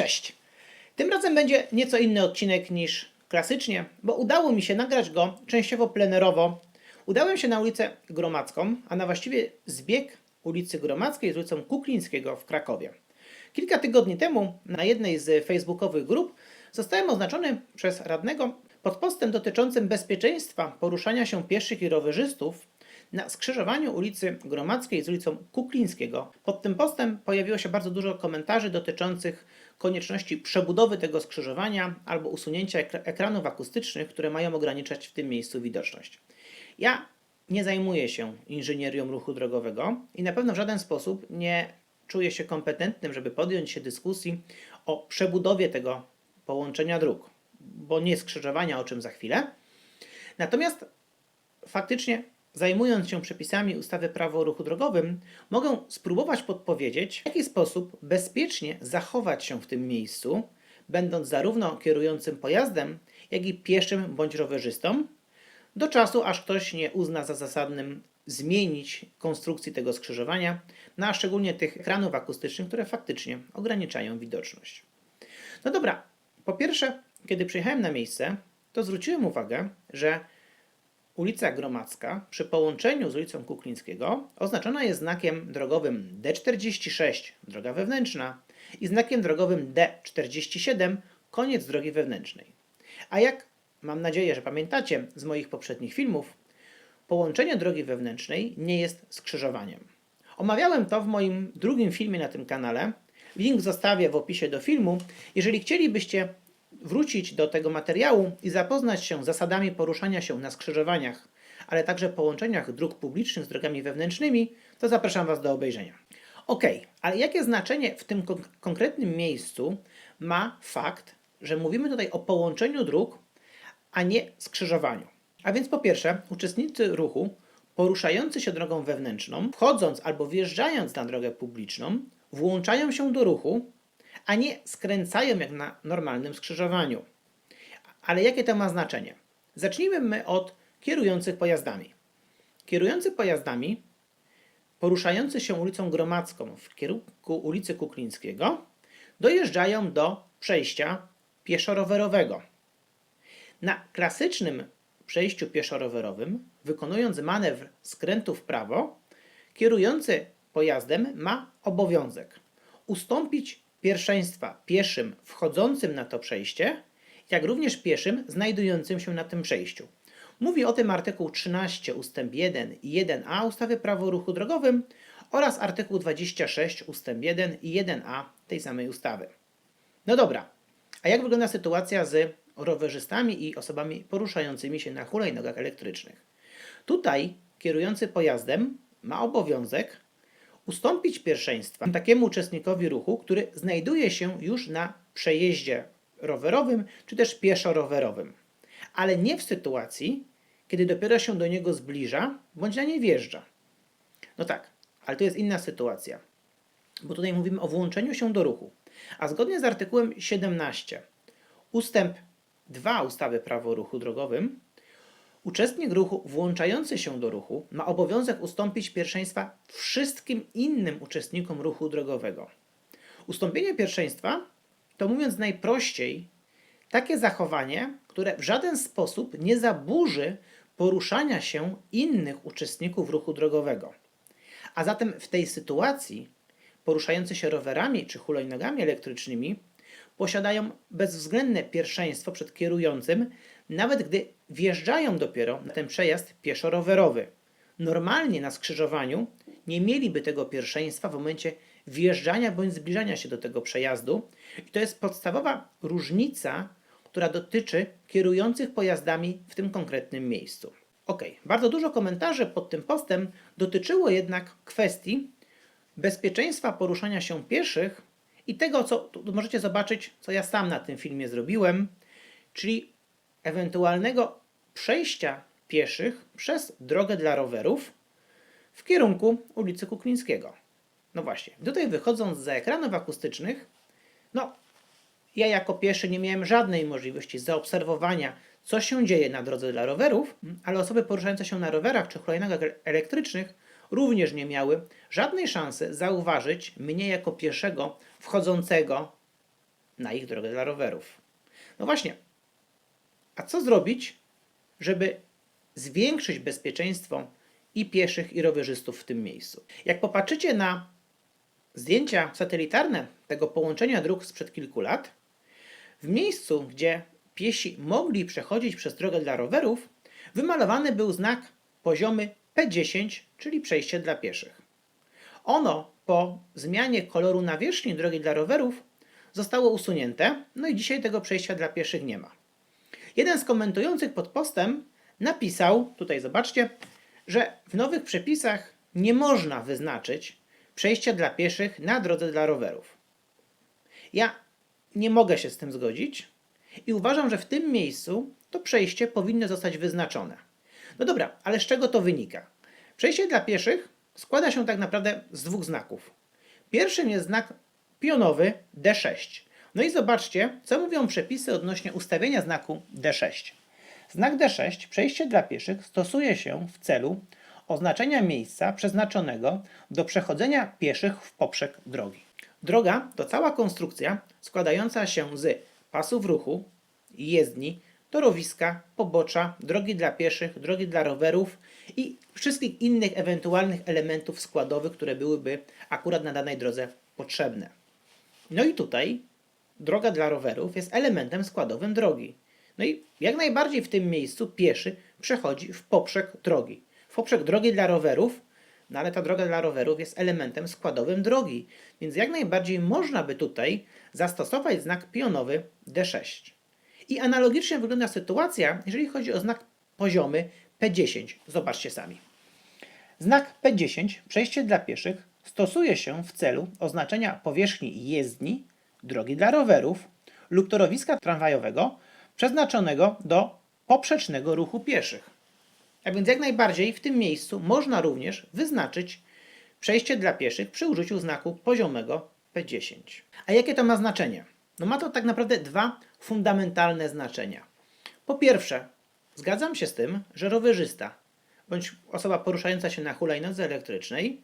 Cześć! Tym razem będzie nieco inny odcinek niż klasycznie, bo udało mi się nagrać go częściowo plenerowo. Udałem się na ulicę Gromadzką, a na właściwie zbieg ulicy Gromadzkiej z ulicą Kuklińskiego w Krakowie. Kilka tygodni temu na jednej z facebookowych grup zostałem oznaczony przez radnego pod postem dotyczącym bezpieczeństwa poruszania się pieszych i rowerzystów na skrzyżowaniu ulicy Gromadzkiej z ulicą Kuklińskiego. Pod tym postem pojawiło się bardzo dużo komentarzy dotyczących konieczności przebudowy tego skrzyżowania albo usunięcia ekra- ekranów akustycznych, które mają ograniczać w tym miejscu widoczność. Ja nie zajmuję się inżynierią ruchu drogowego i na pewno w żaden sposób nie czuję się kompetentnym, żeby podjąć się dyskusji o przebudowie tego połączenia dróg, bo nie skrzyżowania, o czym za chwilę. Natomiast faktycznie zajmując się przepisami ustawy Prawo o ruchu drogowym, mogę spróbować podpowiedzieć, w jaki sposób bezpiecznie zachować się w tym miejscu, będąc zarówno kierującym pojazdem, jak i pieszym bądź rowerzystą, do czasu, aż ktoś nie uzna za zasadnym zmienić konstrukcji tego skrzyżowania, no a szczególnie tych ekranów akustycznych, które faktycznie ograniczają widoczność. No dobra, po pierwsze, kiedy przyjechałem na miejsce, to zwróciłem uwagę, że ulica Gromadzka przy połączeniu z ulicą Kuklińskiego oznaczona jest znakiem drogowym D46, droga wewnętrzna, i znakiem drogowym D47, koniec drogi wewnętrznej. A jak mam nadzieję, że pamiętacie z moich poprzednich filmów, połączenie drogi wewnętrznej nie jest skrzyżowaniem. Omawiałem to w moim drugim filmie na tym kanale. Link zostawię w opisie do filmu. Jeżeli chcielibyście wrócić do tego materiału i zapoznać się z zasadami poruszania się na skrzyżowaniach, ale także połączeniach dróg publicznych z drogami wewnętrznymi, to zapraszam Was do obejrzenia. Ok, ale jakie znaczenie w tym kon- konkretnym miejscu ma fakt, że mówimy tutaj o połączeniu dróg, a nie skrzyżowaniu? A więc po pierwsze, uczestnicy ruchu poruszający się drogą wewnętrzną, wchodząc albo wjeżdżając na drogę publiczną, włączają się do ruchu, a nie skręcają jak na normalnym skrzyżowaniu. Ale jakie to ma znaczenie? Zacznijmy my od kierujących pojazdami. Kierujący pojazdami, poruszający się ulicą Gromadzką w kierunku ulicy Kuklińskiego, dojeżdżają do przejścia pieszo-rowerowego. Na klasycznym przejściu pieszo-rowerowym, wykonując manewr skrętu w prawo, kierujący pojazdem ma obowiązek ustąpić pierwszeństwa pieszym wchodzącym na to przejście, jak również pieszym znajdującym się na tym przejściu. Mówi o tym artykuł 13 ustęp 1 i 1a ustawy Prawo o ruchu drogowym oraz artykuł 26 ustęp 1 i 1a tej samej ustawy. No dobra, a jak wygląda sytuacja z rowerzystami i osobami poruszającymi się na hulajnogach elektrycznych? Tutaj kierujący pojazdem ma obowiązek ustąpić pierwszeństwa takiemu uczestnikowi ruchu, który znajduje się już na przejeździe rowerowym czy też pieszo-rowerowym, ale nie w sytuacji, kiedy dopiero się do niego zbliża bądź na nie wjeżdża. No tak, ale to jest inna sytuacja, bo tutaj mówimy o włączeniu się do ruchu. A zgodnie z artykułem 17 ustęp 2 ustawy Prawo o ruchu drogowym, Uczestnik ruchu włączający się do ruchu ma obowiązek ustąpić pierwszeństwa wszystkim innym uczestnikom ruchu drogowego. Ustąpienie pierwszeństwa to mówiąc najprościej takie zachowanie, które w żaden sposób nie zaburzy poruszania się innych uczestników ruchu drogowego. A zatem w tej sytuacji poruszający się rowerami czy hulajnogami elektrycznymi posiadają bezwzględne pierwszeństwo przed kierującym, nawet gdy wjeżdżają dopiero na ten przejazd pieszo-rowerowy. Normalnie na skrzyżowaniu nie mieliby tego pierwszeństwa w momencie wjeżdżania bądź zbliżania się do tego przejazdu. I to jest podstawowa różnica, która dotyczy kierujących pojazdami w tym konkretnym miejscu. Ok, bardzo dużo komentarzy pod tym postem dotyczyło jednak kwestii bezpieczeństwa poruszania się pieszych i tego, co możecie zobaczyć, co ja sam na tym filmie zrobiłem, czyli ewentualnego przejścia pieszych przez drogę dla rowerów w kierunku ulicy Kuklińskiego. No właśnie, tutaj wychodząc za ekranów akustycznych, no ja jako pieszy nie miałem żadnej możliwości zaobserwowania, co się dzieje na drodze dla rowerów, ale osoby poruszające się na rowerach czy hulajnogach ele- elektrycznych również nie miały żadnej szansy zauważyć mnie jako pieszego wchodzącego na ich drogę dla rowerów. No właśnie, a co zrobić, żeby zwiększyć bezpieczeństwo i pieszych, i rowerzystów w tym miejscu? Jak popatrzycie na zdjęcia satelitarne tego połączenia dróg sprzed kilku lat, w miejscu, gdzie piesi mogli przechodzić przez drogę dla rowerów, wymalowany był znak poziomy P10, czyli przejście dla pieszych. Ono po zmianie koloru nawierzchni drogi dla rowerów zostało usunięte, no i dzisiaj tego przejścia dla pieszych nie ma. Jeden z komentujących pod postem napisał, tutaj zobaczcie, że w nowych przepisach nie można wyznaczyć przejścia dla pieszych na drodze dla rowerów. Ja nie mogę się z tym zgodzić i uważam, że w tym miejscu to przejście powinno zostać wyznaczone. No dobra, ale z czego to wynika? Przejście dla pieszych składa się tak naprawdę z dwóch znaków. Pierwszym jest znak pionowy D6. No i zobaczcie, co mówią przepisy odnośnie ustawienia znaku D6. Znak D6, przejście dla pieszych, stosuje się w celu oznaczenia miejsca przeznaczonego do przechodzenia pieszych w poprzek drogi. Droga to cała konstrukcja składająca się z pasów ruchu, jezdni, torowiska, pobocza, drogi dla pieszych, drogi dla rowerów i wszystkich innych ewentualnych elementów składowych, które byłyby akurat na danej drodze potrzebne. No i tutaj droga dla rowerów jest elementem składowym drogi. No i jak najbardziej w tym miejscu pieszy przechodzi w poprzek drogi. W poprzek drogi dla rowerów, no ale ta droga dla rowerów jest elementem składowym drogi, więc jak najbardziej można by tutaj zastosować znak pionowy D6. I analogicznie wygląda sytuacja, jeżeli chodzi o znak poziomy P10. Zobaczcie sami. Znak P10, przejście dla pieszych, stosuje się w celu oznaczenia powierzchni jezdni, drogi dla rowerów lub torowiska tramwajowego przeznaczonego do poprzecznego ruchu pieszych. A więc jak najbardziej w tym miejscu można również wyznaczyć przejście dla pieszych przy użyciu znaku poziomego P10. A jakie to ma znaczenie? No ma to tak naprawdę dwa fundamentalne znaczenia. Po pierwsze, zgadzam się z tym, że rowerzysta bądź osoba poruszająca się na hulajnodze elektrycznej,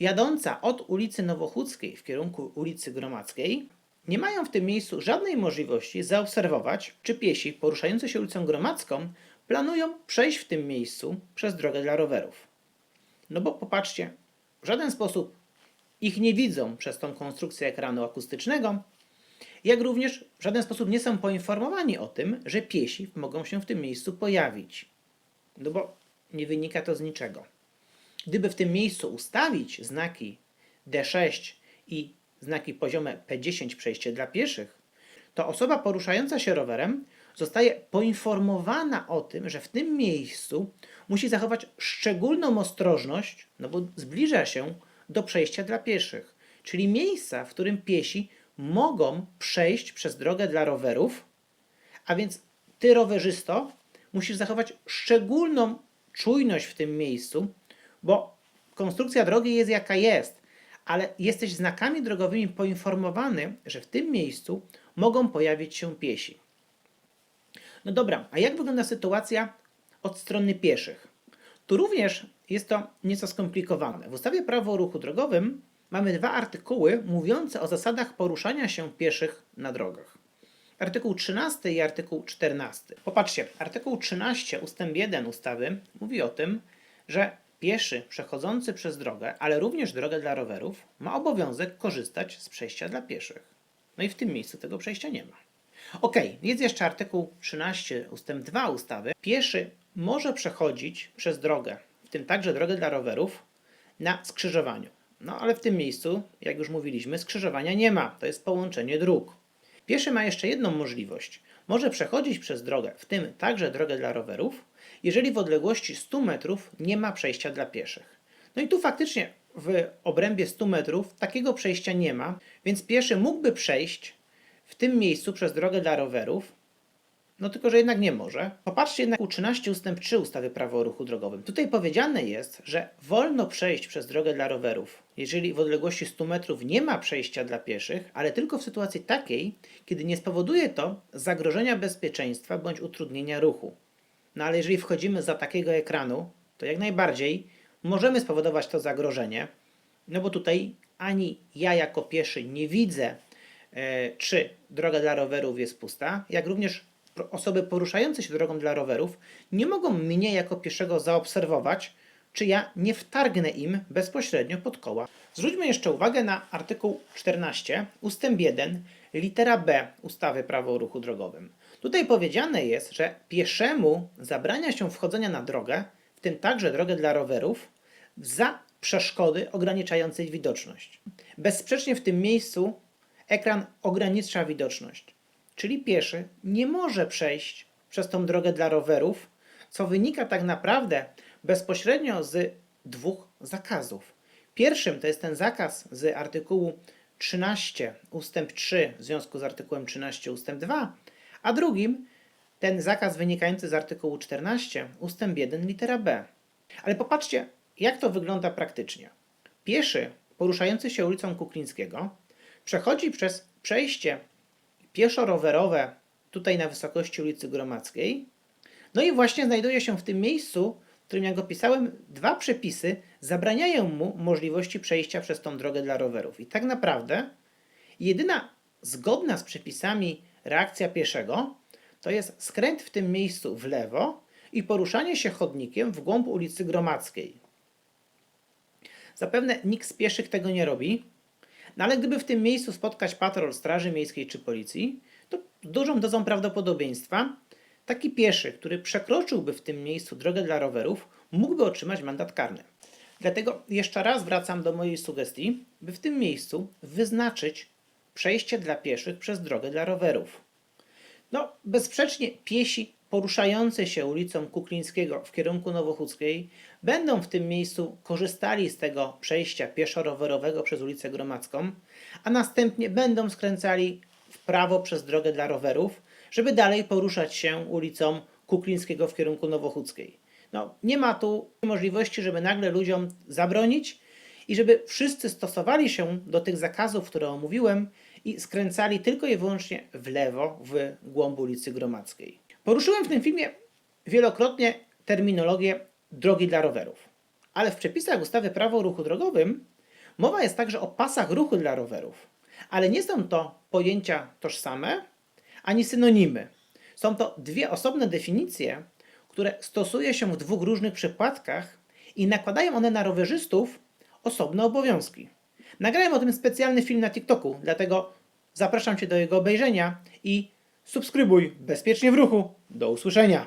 jadąca od ulicy Nowochódzkiej w kierunku ulicy Gromadzkiej, nie mają w tym miejscu żadnej możliwości zaobserwować, czy piesi poruszający się ulicą Gromadzką planują przejść w tym miejscu przez drogę dla rowerów. No bo popatrzcie, w żaden sposób ich nie widzą przez tą konstrukcję ekranu akustycznego, jak również w żaden sposób nie są poinformowani o tym, że piesi mogą się w tym miejscu pojawić. No bo nie wynika to z niczego. Gdyby w tym miejscu ustawić znaki D6 i znaki poziome P10 przejście dla pieszych, to osoba poruszająca się rowerem zostaje poinformowana o tym, że w tym miejscu musi zachować szczególną ostrożność, no bo zbliża się do przejścia dla pieszych, czyli miejsca, w którym piesi mogą przejść przez drogę dla rowerów, a więc ty, rowerzysto, musisz zachować szczególną czujność w tym miejscu, bo konstrukcja drogi jest jaka jest, ale jesteś znakami drogowymi poinformowany, że w tym miejscu mogą pojawić się piesi. No dobra, a jak wygląda sytuacja od strony pieszych? Tu również jest to nieco skomplikowane. W ustawie Prawo o ruchu drogowym mamy dwa artykuły mówiące o zasadach poruszania się pieszych na drogach. Artykuł 13 i artykuł 14. Popatrzcie, artykuł 13 ustęp 1 ustawy mówi o tym, że pieszy przechodzący przez drogę, ale również drogę dla rowerów, ma obowiązek korzystać z przejścia dla pieszych. No i w tym miejscu tego przejścia nie ma. Ok, jest jeszcze artykuł 13 ustęp 2 ustawy. Pieszy może przechodzić przez drogę, w tym także drogę dla rowerów, na skrzyżowaniu. No ale w tym miejscu, jak już mówiliśmy, skrzyżowania nie ma. To jest połączenie dróg. Pieszy ma jeszcze jedną możliwość. Może przechodzić przez drogę, w tym także drogę dla rowerów, jeżeli w odległości 100 metrów nie ma przejścia dla pieszych. No i tu faktycznie w obrębie 100 metrów takiego przejścia nie ma, więc pieszy mógłby przejść w tym miejscu przez drogę dla rowerów, no tylko, że jednak nie może. Popatrzcie jednak u 13 ustęp 3 ustawy Prawo o ruchu drogowym. Tutaj powiedziane jest, że wolno przejść przez drogę dla rowerów, jeżeli w odległości 100 metrów nie ma przejścia dla pieszych, ale tylko w sytuacji takiej, kiedy nie spowoduje to zagrożenia bezpieczeństwa bądź utrudnienia ruchu. No ale jeżeli wchodzimy za takiego ekranu, to jak najbardziej możemy spowodować to zagrożenie, no bo tutaj ani ja jako pieszy nie widzę e, czy droga dla rowerów jest pusta, jak również osoby poruszające się drogą dla rowerów nie mogą mnie jako pieszego zaobserwować, czy ja nie wtargnę im bezpośrednio pod koła. Zwróćmy jeszcze uwagę na artykuł 14 ustęp 1 litera B ustawy Prawo o ruchu drogowym. Tutaj powiedziane jest, że pieszemu zabrania się wchodzenia na drogę, w tym także drogę dla rowerów, za przeszkody ograniczającej widoczność. Bezsprzecznie w tym miejscu ekran ogranicza widoczność, czyli pieszy nie może przejść przez tą drogę dla rowerów, co wynika tak naprawdę bezpośrednio z dwóch zakazów. Pierwszym to jest ten zakaz z artykułu 13 ustęp 3 w związku z artykułem 13 ustęp 2, a drugim ten zakaz wynikający z artykułu 14 ustęp 1 litera B. Ale popatrzcie, jak to wygląda praktycznie. Pieszy poruszający się ulicą Kuklińskiego przechodzi przez przejście pieszo-rowerowe tutaj na wysokości ulicy Gromadzkiej. No i właśnie znajduje się w tym miejscu, w którym jak opisałem, dwa przepisy zabraniają mu możliwości przejścia przez tą drogę dla rowerów. I tak naprawdę jedyna zgodna z przepisami reakcja pieszego to jest skręt w tym miejscu w lewo i poruszanie się chodnikiem w głąb ulicy Gromadzkiej. Zapewne nikt z pieszych tego nie robi, no ale gdyby w tym miejscu spotkać patrol Straży Miejskiej czy Policji, to dużą dozą prawdopodobieństwa taki pieszy, który przekroczyłby w tym miejscu drogę dla rowerów, mógłby otrzymać mandat karny. Dlatego jeszcze raz wracam do mojej sugestii, by w tym miejscu wyznaczyć przejście dla pieszych przez drogę dla rowerów. No, bezsprzecznie piesi poruszający się ulicą Kuklińskiego w kierunku Nowochódzkiej będą w tym miejscu korzystali z tego przejścia pieszo-rowerowego przez ulicę Gromadzką, a następnie będą skręcali w prawo przez drogę dla rowerów, żeby dalej poruszać się ulicą Kuklińskiego w kierunku Nowochódzkiej. No, nie ma tu możliwości, żeby nagle ludziom zabronić i żeby wszyscy stosowali się do tych zakazów, które omówiłem i skręcali tylko i wyłącznie w lewo w głąb ulicy Gromadzkiej. Poruszyłem w tym filmie wielokrotnie terminologię drogi dla rowerów, ale w przepisach ustawy Prawo o ruchu drogowym mowa jest także o pasach ruchu dla rowerów, ale nie są to pojęcia tożsame ani synonimy. Są to dwie osobne definicje, które stosuje się w dwóch różnych przypadkach i nakładają one na rowerzystów osobne obowiązki. Nagrałem o tym specjalny film na TikToku, dlatego zapraszam Cię do jego obejrzenia i subskrybuj bezpiecznie w ruchu. Do usłyszenia.